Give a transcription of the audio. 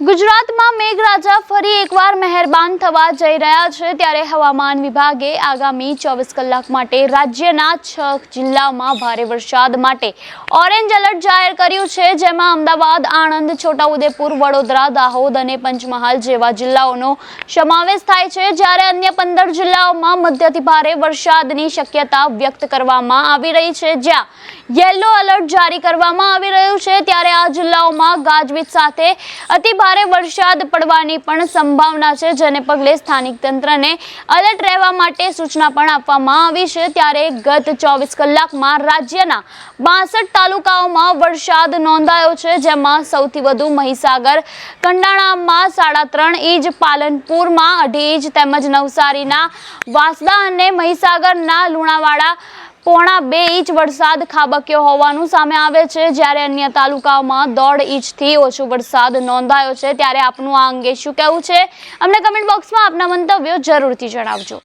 ગુજરાતમાં મેઘરાજા ફરી એકવાર મહેરબાન થવા જઈ રહ્યા છે ત્યારે હવામાન વિભાગે આગામી ચોવીસ કલાક માટે રાજ્યના છ જિલ્લામાં ભારે વરસાદ માટે ઓરેન્જ એલર્ટ જાહેર કર્યું છે, જેમાં અમદાવાદ, આણંદ, છોટાઉદેપુર, વડોદરા, દાહોદ અને પંચમહાલ જેવા જિલ્લાઓનો સમાવેશ થાય છે. જ્યારે અન્ય પંદર જિલ્લાઓમાં મધ્યથી ભારે વરસાદની શક્યતા વ્યક્ત કરવામાં આવી રહી છે. જ્યાં યલો એલર્ટ જારી કરવામાં આવી રહ્યું છે, ત્યારે આ જિલ્લાઓમાં ગાજવીજ સાથે અતિ ભારે વરસાદ પડવાની પણ સંભાવના છે, જેને પગલે સ્થાનિક તંત્રને એલર્ટ રહેવા માટે સૂચના પણ આપવામાં આવી છે. ત્યારે ગત ચોવીસ કલાકમાં રાજ્યના બાસઠ તાલુકાઓમાં વરસાદ નોંધાયો છે, જેમાં સૌથી વધુ મહીસાગર, કંડાણામાં સાડા ત્રણ ઇંચ, પાલનપુરમાં અઢી ઇંચ તેમજ નવસારીના વાંસદા અને મહીસાગરના લુણાવાડા પોણા બે ઇંચ વરસાદ ખાબક્યો હોવાનું સામે આવે છે. જ્યારે અન્ય તાલુકાઓમાં દોઢ ઇંચથી ઓછો વરસાદ નોંધાયો છે. ત્યારે આપનું આ અંગે શું કહેવું છે? અમને કમેન્ટ બોક્સમાં આપના મંતવ્યો જરૂરથી જણાવજો.